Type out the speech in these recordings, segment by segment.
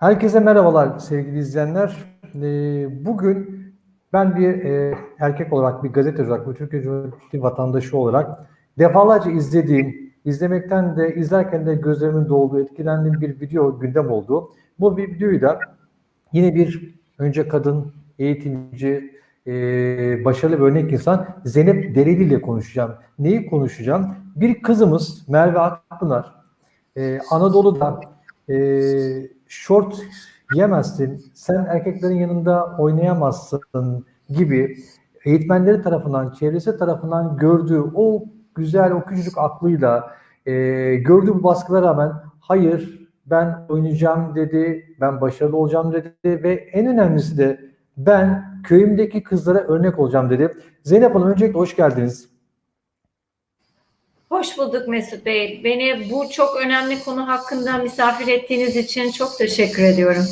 Herkese merhabalar sevgili izleyenler. Ee, Bugün ben bir e, erkek olarak, bir gazeteci olarak, bir Türkiye Cumhuriyeti vatandaşı olarak defalarca izlediğim, izlemekten de, izlerken de gözlerimin dolduğu, etkilendiğim bir video gündem oldu. Bu bir videoyu da yine bir önce kadın, eğitimci, e, başarılı bir örnek insan Zeynep Dereli ile konuşacağım. Neyi konuşacağım? Bir kızımız Merve Akpınar, e, Anadolu'da e, short yemezsin, sen erkeklerin yanında oynayamazsın gibi eğitmenleri tarafından, çevresi tarafından gördüğü o güzel, o küçücük aklıyla e, gördüğü bu baskılara rağmen hayır ben oynayacağım dedi, ben başarılı olacağım dedi ve en önemlisi de ben köyümdeki kızlara örnek olacağım dedi. Zeynep Hanım öncelikle hoş geldiniz. Hoş bulduk Mesut Bey. Beni bu çok önemli konu hakkında misafir ettiğiniz için çok teşekkür ediyorum.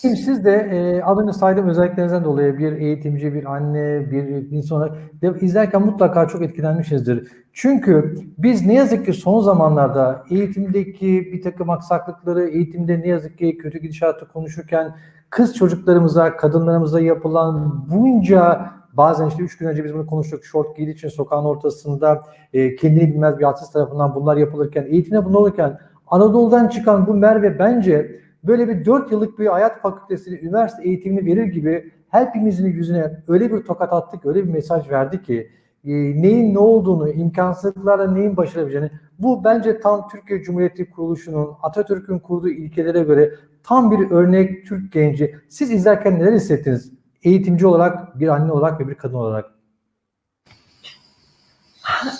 Siz de e, az saydığım özelliklerinizden dolayı bir eğitimci, bir anne, bir insan olarak izlerken mutlaka çok etkilenmişizdir. Çünkü biz ne yazık ki son zamanlarda eğitimdeki bir takım aksaklıkları, eğitimde ne yazık ki kötü gidişatı konuşurken kız çocuklarımıza, kadınlarımıza yapılan bunca bazen işte üç gün önce biz bunu konuştuk. Şort giydiği için sokağın ortasında e, kendini bilmez bir artist tarafından bunlar yapılırken, eğitimde bunlar olurken Anadolu'dan çıkan bu Merve bence böyle bir dört yıllık bir hayat fakültesini, üniversite eğitimini verir gibi hepimizin yüzüne öyle bir tokat attık, öyle bir mesaj verdi ki e, neyin ne olduğunu, imkansızlıklarla neyin başarabileceğini bu bence tam Türkiye Cumhuriyeti kuruluşunun, Atatürk'ün kurduğu ilkelere göre tam bir örnek Türk genci. Siz izlerken neler hissettiniz? Eğitimci olarak, bir anne olarak ve bir kadın olarak.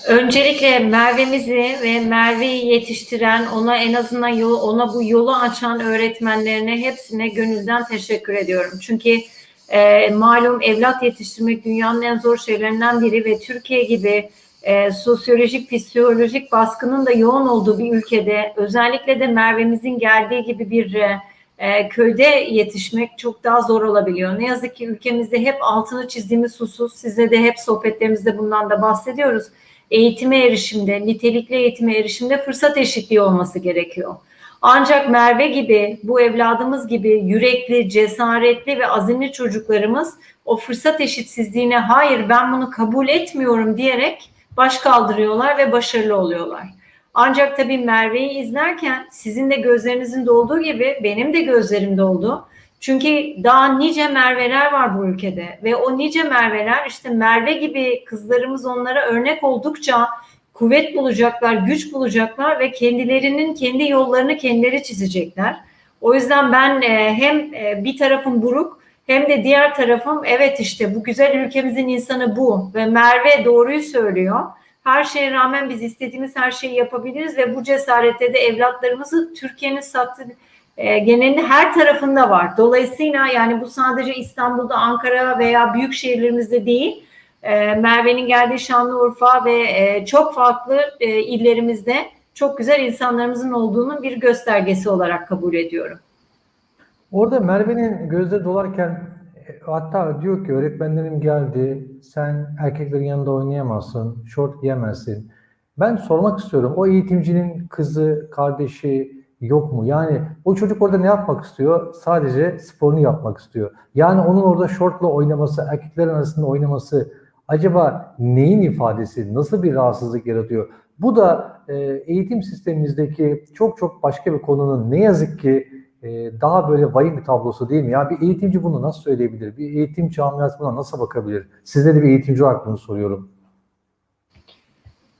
Öncelikle Merve'mizi ve Merve'yi yetiştiren, ona en azından yol, ona bu yolu açan öğretmenlerine hepsine gönülden teşekkür ediyorum. Çünkü e, malum evlat yetiştirmek dünyanın en zor şeylerinden biri ve Türkiye gibi e, sosyolojik, psikolojik baskının da yoğun olduğu bir ülkede özellikle de Merve'mizin geldiği gibi bir e, e, köyde yetişmek çok daha zor olabiliyor. Ne yazık ki ülkemizde hep altını çizdiğimiz husus, size de hep sohbetlerimizde bundan da bahsediyoruz. Eğitime erişimde, nitelikli eğitime erişimde fırsat eşitliği olması gerekiyor. Ancak Merve gibi, bu evladımız gibi yürekli, cesaretli ve azimli çocuklarımız o fırsat eşitsizliğine hayır ben bunu kabul etmiyorum diyerek baş kaldırıyorlar ve başarılı oluyorlar. Ancak tabii Merve'yi izlerken sizin de gözlerinizin dolduğu gibi benim de gözlerim doldu. Çünkü daha nice Merve'ler var bu ülkede ve o nice Merve'ler işte Merve gibi kızlarımız onlara örnek oldukça kuvvet bulacaklar, güç bulacaklar ve kendilerinin kendi yollarını kendileri çizecekler. O yüzden ben e, hem e, bir tarafım buruk hem de diğer tarafım evet işte bu güzel ülkemizin insanı bu ve Merve doğruyu söylüyor her şeye rağmen biz istediğimiz her şeyi yapabiliriz ve bu cesarette de evlatlarımızı Türkiye'nin sattığı e, genelinde her tarafında var. Dolayısıyla yani bu sadece İstanbul'da, Ankara veya büyük şehirlerimizde değil. E, Merve'nin geldiği Şanlıurfa ve e, çok farklı e, illerimizde çok güzel insanlarımızın olduğunu bir göstergesi olarak kabul ediyorum. Orada Merve'nin gözleri dolarken hatta diyor ki öğretmenlerim geldi, sen erkeklerin yanında oynayamazsın, şort giyemezsin. Ben sormak istiyorum, o eğitimcinin kızı, kardeşi yok mu? Yani o çocuk orada ne yapmak istiyor? Sadece sporunu yapmak istiyor. Yani onun orada şortla oynaması, erkeklerin arasında oynaması acaba neyin ifadesi, nasıl bir rahatsızlık yaratıyor? Bu da e, eğitim sistemimizdeki çok çok başka bir konunun ne yazık ki e, daha böyle vahim bir tablosu değil mi? Ya bir eğitimci bunu nasıl söyleyebilir? Bir eğitim camiası buna nasıl bakabilir? Size de bir eğitimci olarak bunu soruyorum.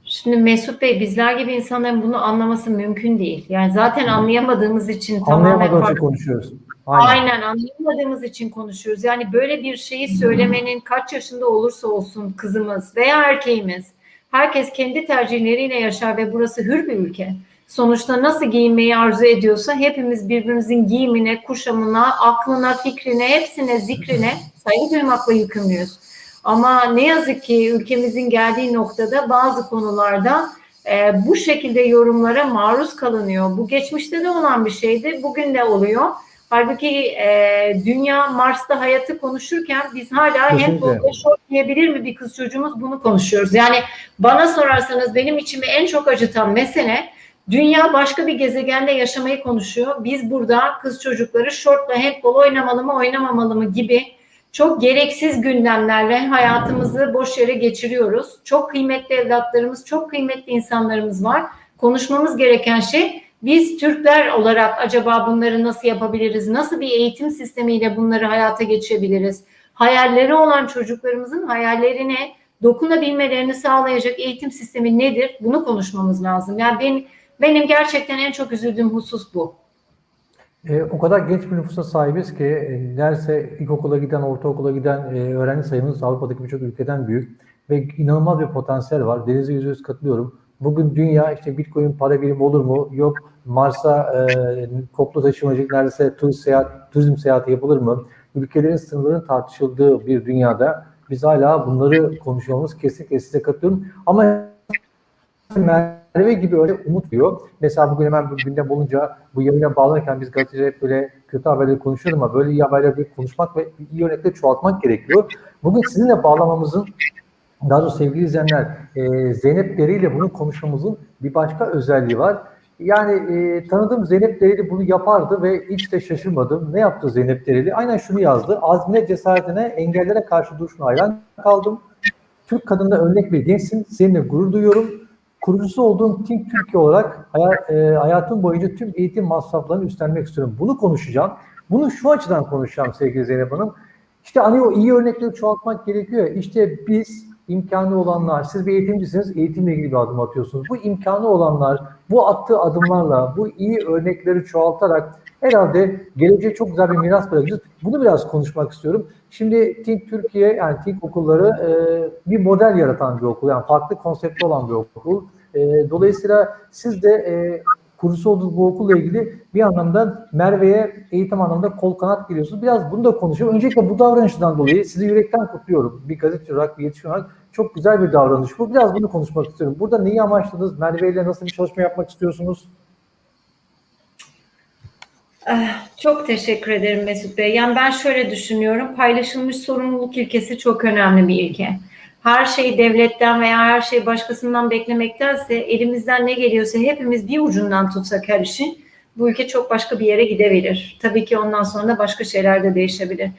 Şimdi Mesut Bey bizler gibi insanların bunu anlaması mümkün değil. Yani zaten anlayamadığımız için tamamen farklı. konuşuyoruz. Aynen. Aynen. anlayamadığımız için konuşuyoruz. Yani böyle bir şeyi söylemenin kaç yaşında olursa olsun kızımız veya erkeğimiz herkes kendi tercihleriyle yaşar ve burası hür bir ülke. Sonuçta nasıl giyinmeyi arzu ediyorsa hepimiz birbirimizin giyimine, kuşamına, aklına, fikrine, hepsine, zikrine saygı duymakla yükümlüyüz. Ama ne yazık ki ülkemizin geldiği noktada bazı konularda e, bu şekilde yorumlara maruz kalınıyor. Bu geçmişte de olan bir şeydi, bugün de oluyor. Halbuki e, dünya Mars'ta hayatı konuşurken biz hala böyle şort giyebilir mi bir kız çocuğumuz bunu konuşuyoruz. Yani bana sorarsanız benim içimi en çok acıtan mesele Dünya başka bir gezegende yaşamayı konuşuyor. Biz burada kız çocukları şortla handball oynamalı mı oynamamalı mı gibi çok gereksiz gündemlerle hayatımızı boş yere geçiriyoruz. Çok kıymetli evlatlarımız, çok kıymetli insanlarımız var. Konuşmamız gereken şey biz Türkler olarak acaba bunları nasıl yapabiliriz? Nasıl bir eğitim sistemiyle bunları hayata geçirebiliriz? Hayalleri olan çocuklarımızın hayallerine dokunabilmelerini sağlayacak eğitim sistemi nedir? Bunu konuşmamız lazım. Yani benim, benim gerçekten en çok üzüldüğüm husus bu. E, o kadar genç bir nüfusa sahibiz ki e, neredeyse ilkokula giden, ortaokula giden e, öğrenci sayımız Avrupa'daki birçok ülkeden büyük ve inanılmaz bir potansiyel var. Deniz'e yüzde yüz katılıyorum. Bugün dünya işte Bitcoin para birimi olur mu? Yok Mars'a e, koplu taşımacılık neredeyse turist seyahat, turizm seyahati yapılır mı? Ülkelerin sınırların tartışıldığı bir dünyada biz hala bunları konuşmamız kesinlikle size katılıyorum. Ama Merve gibi öyle umut diyor. Mesela bugün hemen bu gündem olunca bu yayına bağlanırken biz gazeteciler hep böyle kötü haberleri konuşuyoruz ama böyle iyi haberleri konuşmak ve iyi örnekleri çoğaltmak gerekiyor. Bugün sizinle bağlamamızın daha doğrusu sevgili izleyenler e, Zeynep Deri ile bunu konuşmamızın bir başka özelliği var. Yani e, tanıdığım Zeynep Dereli bunu yapardı ve hiç de şaşırmadım. Ne yaptı Zeynep Dereli? Aynen şunu yazdı. Azmine, cesaretine, engellere karşı duruşuna hayran kaldım. Türk kadında örnek bir gençsin. Seninle gurur duyuyorum. Kurucusu olduğum Think Türkiye olarak e, hayatım boyunca tüm eğitim masraflarını üstlenmek istiyorum. Bunu konuşacağım. Bunu şu açıdan konuşacağım sevgili Zeynep Hanım. İşte hani o iyi örnekleri çoğaltmak gerekiyor. İşte biz imkanı olanlar, siz bir eğitimcisiniz, eğitimle ilgili bir adım atıyorsunuz. Bu imkanı olanlar, bu attığı adımlarla, bu iyi örnekleri çoğaltarak herhalde geleceğe çok güzel bir miras bırakacağız. Bunu biraz konuşmak istiyorum. Şimdi Think Türkiye, yani Think okulları e, bir model yaratan bir okul. Yani farklı konsepti olan bir okul. E, dolayısıyla siz de e, kurusu olduğunuz bu okulla ilgili bir anlamda Merve'ye eğitim anlamında kol kanat geliyorsunuz. Biraz bunu da konuşalım. Öncelikle bu davranışından dolayı sizi yürekten kutluyorum. Bir gazeteci olarak, bir yetişkin olarak çok güzel bir davranış bu. Biraz bunu konuşmak istiyorum. Burada neyi amaçladınız? Merve ile nasıl bir çalışma yapmak istiyorsunuz? Ah, Çok teşekkür ederim Mesut Bey. Yani ben şöyle düşünüyorum. Paylaşılmış sorumluluk ilkesi çok önemli bir ilke. Her şeyi devletten veya her şeyi başkasından beklemektense elimizden ne geliyorsa hepimiz bir ucundan tutsak her işin bu ülke çok başka bir yere gidebilir. Tabii ki ondan sonra da başka şeyler de değişebilir.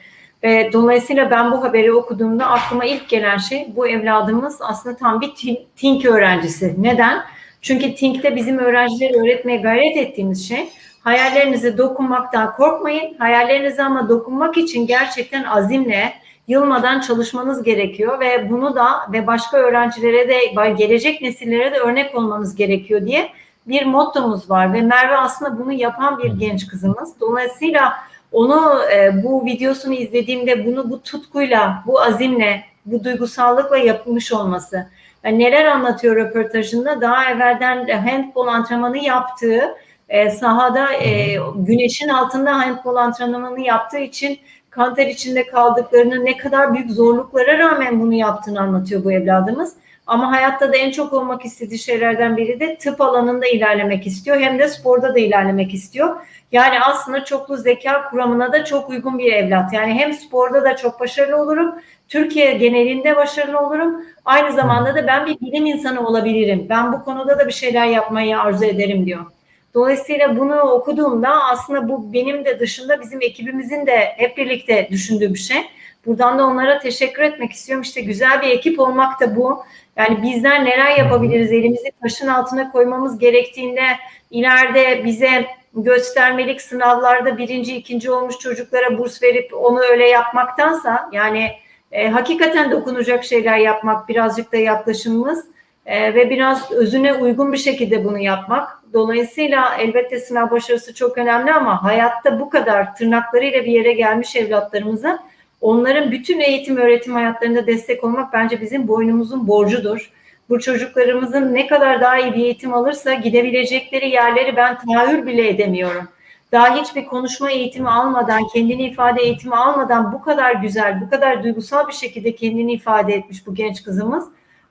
Ve dolayısıyla ben bu haberi okuduğumda aklıma ilk gelen şey bu evladımız aslında tam bir Think öğrencisi. Neden? Çünkü Think'te bizim öğrencileri öğretmeye gayret ettiğimiz şey hayallerinize dokunmaktan korkmayın. Hayallerinize ama dokunmak için gerçekten azimle, yılmadan çalışmanız gerekiyor ve bunu da ve başka öğrencilere de gelecek nesillere de örnek olmanız gerekiyor diye bir mottomuz var ve Merve aslında bunu yapan bir genç kızımız. Dolayısıyla onu e, bu videosunu izlediğimde bunu bu tutkuyla, bu azimle, bu duygusallıkla yapılmış olması. Yani neler anlatıyor röportajında? Daha evvelden handball antrenmanı yaptığı, e, sahada e, güneşin altında handball antrenmanı yaptığı için kanter içinde kaldıklarını, ne kadar büyük zorluklara rağmen bunu yaptığını anlatıyor bu evladımız. Ama hayatta da en çok olmak istediği şeylerden biri de tıp alanında ilerlemek istiyor. Hem de sporda da ilerlemek istiyor. Yani aslında çoklu zeka kuramına da çok uygun bir evlat. Yani hem sporda da çok başarılı olurum, Türkiye genelinde başarılı olurum. Aynı zamanda da ben bir bilim insanı olabilirim. Ben bu konuda da bir şeyler yapmayı arzu ederim diyor. Dolayısıyla bunu okuduğumda aslında bu benim de dışında bizim ekibimizin de hep birlikte düşündüğü bir şey. Buradan da onlara teşekkür etmek istiyorum. İşte güzel bir ekip olmak da bu. Yani bizler neler yapabiliriz? Elimizi taşın altına koymamız gerektiğinde ileride bize göstermelik sınavlarda birinci, ikinci olmuş çocuklara burs verip onu öyle yapmaktansa yani e, hakikaten dokunacak şeyler yapmak birazcık da yaklaşımımız e, ve biraz özüne uygun bir şekilde bunu yapmak. Dolayısıyla elbette sınav başarısı çok önemli ama hayatta bu kadar tırnaklarıyla bir yere gelmiş evlatlarımıza onların bütün eğitim öğretim hayatlarında destek olmak bence bizim boynumuzun borcudur. Bu çocuklarımızın ne kadar daha iyi bir eğitim alırsa gidebilecekleri yerleri ben tahayyül bile edemiyorum. Daha hiçbir konuşma eğitimi almadan, kendini ifade eğitimi almadan bu kadar güzel, bu kadar duygusal bir şekilde kendini ifade etmiş bu genç kızımız.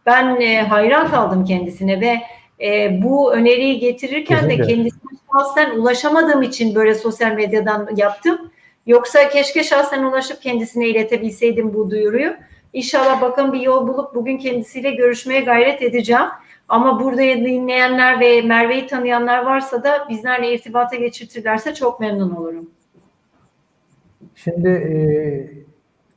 Ben e, hayran kaldım kendisine ve e, bu öneriyi getirirken de Kesinlikle. kendisine şahsen ulaşamadığım için böyle sosyal medyadan yaptım. Yoksa keşke şahsen ulaşıp kendisine iletebilseydim bu duyuruyu. İnşallah bakın bir yol bulup bugün kendisiyle görüşmeye gayret edeceğim. Ama burada dinleyenler ve Merve'yi tanıyanlar varsa da bizlerle irtibata geçirtirlerse çok memnun olurum. Şimdi e,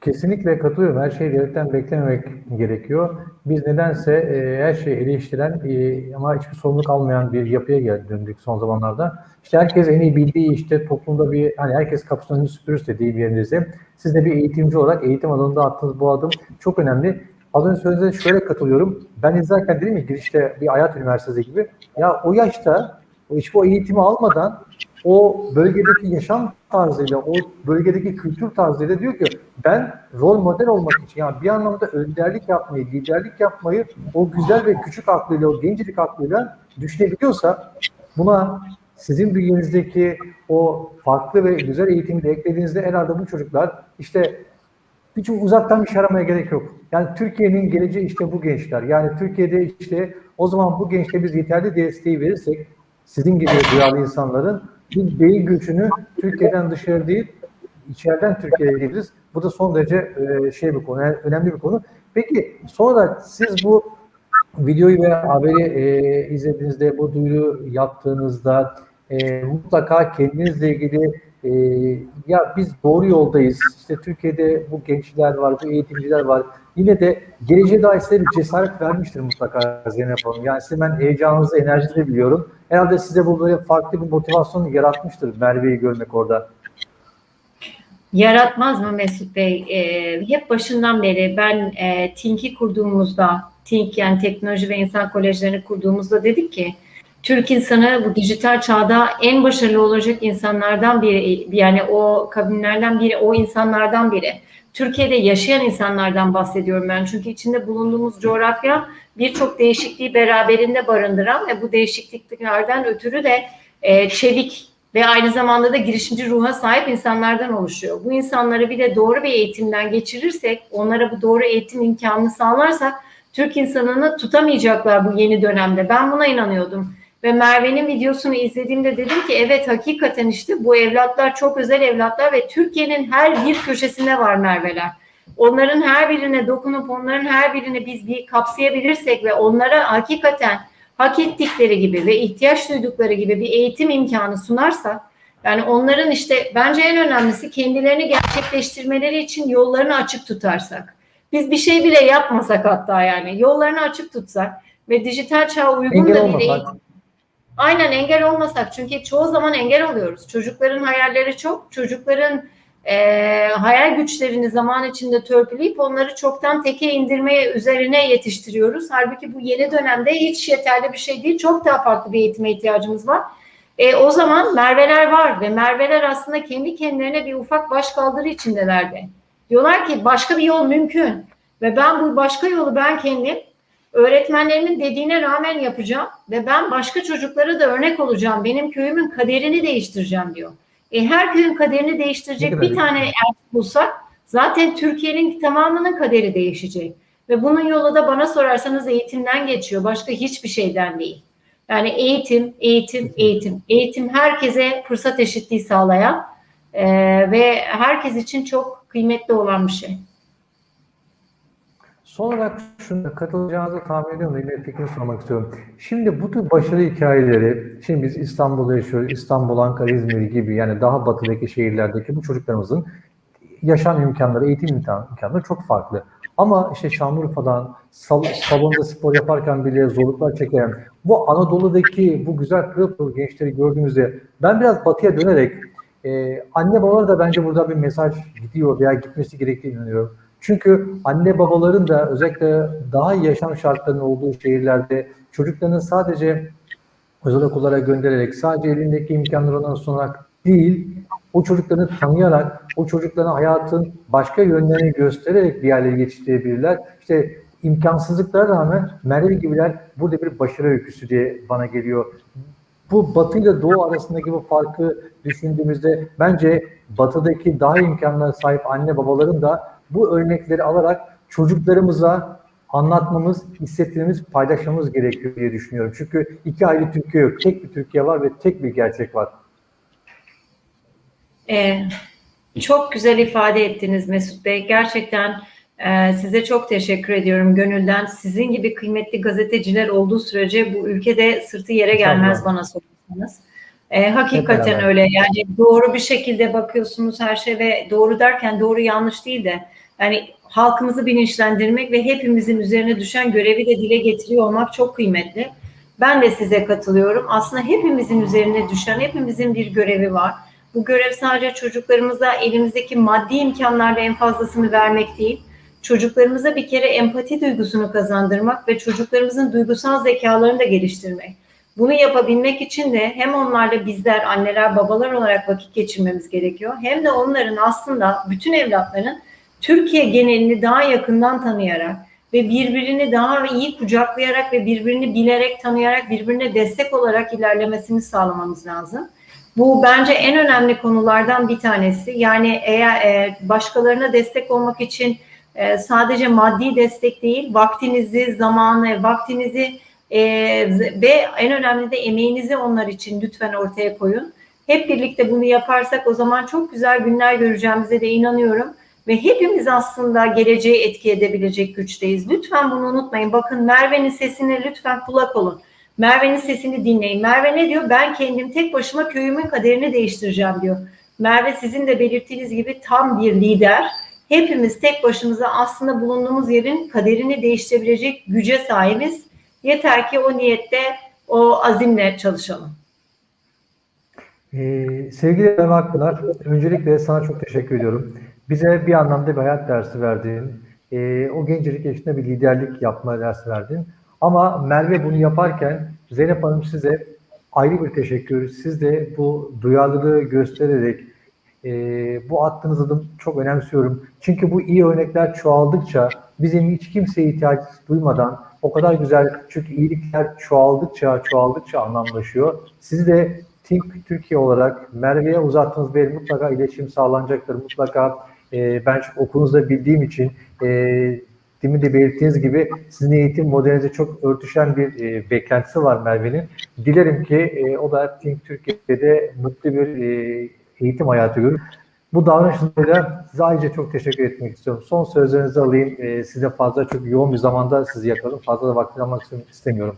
kesinlikle katılıyorum. Her şeyi devletten beklememek gerekiyor. Biz nedense e, her şeyi eleştiren e, ama hiçbir sorumluluk almayan bir yapıya geldi döndük son zamanlarda. İşte herkes en iyi bildiği işte toplumda bir hani herkes süpürürse diye bir yerinize. Siz de bir eğitimci olarak eğitim alanında attığınız bu adım çok önemli. Az önce söylediğinize şöyle katılıyorum. Ben izlerken dedim ya girişte bir hayat üniversitesi gibi. Ya o yaşta hiç bu eğitimi almadan o bölgedeki yaşam tarzıyla, o bölgedeki kültür tarzıyla diyor ki ben rol model olmak için yani bir anlamda önderlik yapmayı, liderlik yapmayı o güzel ve küçük aklıyla, o gencecik aklıyla düşünebiliyorsa buna sizin bünyenizdeki o farklı ve güzel eğitimi de eklediğinizde herhalde bu çocuklar işte hiç uzaktan bir şey aramaya gerek yok. Yani Türkiye'nin geleceği işte bu gençler. Yani Türkiye'de işte o zaman bu gençlere biz yeterli desteği verirsek sizin gibi duyarlı insanların bir beyin göçünü Türkiye'den dışarı değil, içeriden Türkiye'ye geliriz. Bu da son derece e, şey bir konu, yani önemli bir konu. Peki son olarak siz bu videoyu ve haberi e, izlediğinizde, bu duyuru yaptığınızda e, mutlaka kendinizle ilgili e, ya biz doğru yoldayız, işte Türkiye'de bu gençler var, bu eğitimciler var. Yine de geleceğe dair size bir cesaret vermiştir mutlaka Zeynep Hanım. Yani size ben heyecanınızı, enerjinizi biliyorum. Herhalde size bu böyle farklı bir motivasyon yaratmıştır Merve'yi görmek orada. Yaratmaz mı Mesut Bey? Ee, hep başından beri ben e, TİNK'i kurduğumuzda, TİNK yani Teknoloji ve İnsan Kolejlerini kurduğumuzda dedik ki Türk insanı bu dijital çağda en başarılı olacak insanlardan biri, yani o kabinlerden biri, o insanlardan biri. Türkiye'de yaşayan insanlardan bahsediyorum ben. Çünkü içinde bulunduğumuz coğrafya birçok değişikliği beraberinde barındıran ve bu değişikliklerden ötürü de e, çevik ve aynı zamanda da girişimci ruha sahip insanlardan oluşuyor. Bu insanları bir de doğru bir eğitimden geçirirsek, onlara bu doğru eğitim imkanını sağlarsak Türk insanını tutamayacaklar bu yeni dönemde. Ben buna inanıyordum. Ve Merve'nin videosunu izlediğimde dedim ki evet hakikaten işte bu evlatlar çok özel evlatlar ve Türkiye'nin her bir köşesinde var Merve'ler. Onların her birine dokunup onların her birini biz bir kapsayabilirsek ve onlara hakikaten hak ettikleri gibi ve ihtiyaç duydukları gibi bir eğitim imkanı sunarsak yani onların işte bence en önemlisi kendilerini gerçekleştirmeleri için yollarını açık tutarsak. Biz bir şey bile yapmasak hatta yani yollarını açık tutsak ve dijital çağa uygun Engel da bir eğitim Aynen engel olmasak çünkü çoğu zaman engel oluyoruz. Çocukların hayalleri çok, çocukların e, hayal güçlerini zaman içinde törpüleyip onları çoktan teke indirmeye üzerine yetiştiriyoruz. Halbuki bu yeni dönemde hiç yeterli bir şey değil. Çok daha farklı bir eğitime ihtiyacımız var. E, o zaman Merveler var ve Merveler aslında kendi kendilerine bir ufak başkaldırı içindelerdi. Diyorlar ki başka bir yol mümkün ve ben bu başka yolu ben kendim öğretmenlerimin dediğine rağmen yapacağım ve ben başka çocuklara da örnek olacağım. Benim köyümün kaderini değiştireceğim diyor. E, her köyün kaderini değiştirecek bir tane erkek bulsak zaten Türkiye'nin tamamının kaderi değişecek. Ve bunun yolu da bana sorarsanız eğitimden geçiyor. Başka hiçbir şeyden değil. Yani eğitim, eğitim, eğitim. Eğitim herkese fırsat eşitliği sağlayan e, ve herkes için çok kıymetli olan bir şey. Son olarak şunu katılacağınızı tahmin ediyorum yine fikrini sormak istiyorum. Şimdi bu tür başarı hikayeleri, şimdi biz İstanbul'da yaşıyoruz, İstanbul, Ankara, İzmir gibi yani daha batıdaki şehirlerdeki bu çocuklarımızın yaşam imkanları, eğitim imkan- imkanları çok farklı. Ama işte Şanlıurfa'dan sal salonda spor yaparken bile zorluklar çeken bu Anadolu'daki bu güzel pırıl gençleri gördüğümüzde ben biraz batıya dönerek e, anne babalara da bence burada bir mesaj gidiyor veya gitmesi gerektiğini inanıyorum. Çünkü anne babaların da özellikle daha iyi yaşam şartlarının olduğu şehirlerde çocuklarını sadece özel okullara göndererek, sadece elindeki imkanları ona sunarak değil, o çocuklarını tanıyarak, o çocuklarına hayatın başka yönlerini göstererek bir yerlere geçirebilirler. İşte imkansızlıklara rağmen Merve gibiler burada bir başarı öyküsü diye bana geliyor. Bu Batı ile Doğu arasındaki bu farkı düşündüğümüzde bence Batı'daki daha imkanlara sahip anne babaların da bu örnekleri alarak çocuklarımıza anlatmamız, hissettirmemiz, paylaşmamız gerekiyor diye düşünüyorum. Çünkü iki ayrı Türkiye yok. Tek bir Türkiye var ve tek bir gerçek var. Ee, çok güzel ifade ettiniz Mesut Bey. Gerçekten Ee, size çok teşekkür ediyorum gönülden. Sizin gibi kıymetli gazeteciler olduğu sürece bu ülkede sırtı yere gelmez İnşallah. bana sorarsanız. Ee, hakikaten öyle yani doğru bir şekilde bakıyorsunuz her şey ve doğru derken doğru yanlış değil de yani halkımızı bilinçlendirmek ve hepimizin üzerine düşen görevi de dile getiriyor olmak çok kıymetli. Ben de size katılıyorum. Aslında hepimizin üzerine düşen, hepimizin bir görevi var. Bu görev sadece çocuklarımıza elimizdeki maddi imkanlarla en fazlasını vermek değil, çocuklarımıza bir kere empati duygusunu kazandırmak ve çocuklarımızın duygusal zekalarını da geliştirmek. Bunu yapabilmek için de hem onlarla bizler anneler babalar olarak vakit geçirmemiz gerekiyor hem de onların aslında bütün evlatların Türkiye genelini daha yakından tanıyarak ve birbirini daha iyi kucaklayarak ve birbirini bilerek tanıyarak birbirine destek olarak ilerlemesini sağlamamız lazım. Bu bence en önemli konulardan bir tanesi. Yani eğer e, başkalarına destek olmak için e, sadece maddi destek değil, vaktinizi, zamanı, vaktinizi e, ve en önemli de emeğinizi onlar için lütfen ortaya koyun. Hep birlikte bunu yaparsak o zaman çok güzel günler göreceğimize de inanıyorum. Ve hepimiz aslında geleceği etki edebilecek güçteyiz. Lütfen bunu unutmayın. Bakın Merve'nin sesine lütfen kulak olun. Merve'nin sesini dinleyin. Merve ne diyor? Ben kendim tek başıma köyümün kaderini değiştireceğim diyor. Merve sizin de belirttiğiniz gibi tam bir lider. Hepimiz tek başımıza aslında bulunduğumuz yerin kaderini değiştirebilecek güce sahibiz. Yeter ki o niyette, o azimle çalışalım. Ee, sevgili Emre Akpınar, öncelikle sana çok teşekkür ediyorum. Bize bir anlamda bir hayat dersi verdin. Ee, o gencecik yaşında bir liderlik yapma dersi verdin. Ama Merve bunu yaparken Zeynep Hanım size ayrı bir teşekkür. Siz de bu duyarlılığı göstererek e, bu attığınız adım çok önemsiyorum. Çünkü bu iyi örnekler çoğaldıkça bizim hiç kimseye ihtiyaç duymadan o kadar güzel küçük iyilikler çoğaldıkça çoğaldıkça anlamlaşıyor. Sizi de Think Türkiye olarak Merve'ye uzattığınız bir mutlaka iletişim sağlanacaktır. Mutlaka e, ben çok okulunuzda bildiğim için e, demin de belirttiğiniz gibi sizin eğitim modelinize çok örtüşen bir e, beklentisi var Merve'nin. Dilerim ki e, o da Think Türkiye'de mutlu bir e, eğitim hayatı görür. Bu davranışlarıyla size ayrıca çok teşekkür etmek istiyorum. Son sözlerinizi alayım. E, size fazla çok yoğun bir zamanda sizi yakalım. Fazla da vakti almak istemiyorum.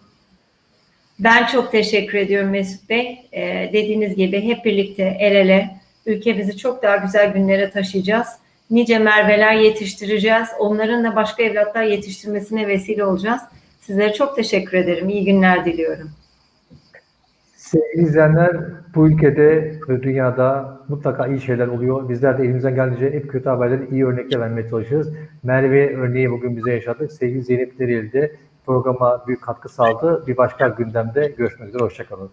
Ben çok teşekkür ediyorum Mesut Bey. Ee, dediğiniz gibi hep birlikte el ele ülkemizi çok daha güzel günlere taşıyacağız. Nice Merve'ler yetiştireceğiz. Onların da başka evlatlar yetiştirmesine vesile olacağız. Sizlere çok teşekkür ederim. İyi günler diliyorum. Sevgili izleyenler, bu ülkede ve dünyada mutlaka iyi şeyler oluyor. Bizler de elimizden geldiğince hep kötü haberleri iyi örnekle vermeye çalışırız. Merve örneği bugün bize yaşadık. Sevgili Zeynep Dereli de programa büyük katkı sağladı. Bir başka gündemde görüşmek üzere. Hoşçakalın.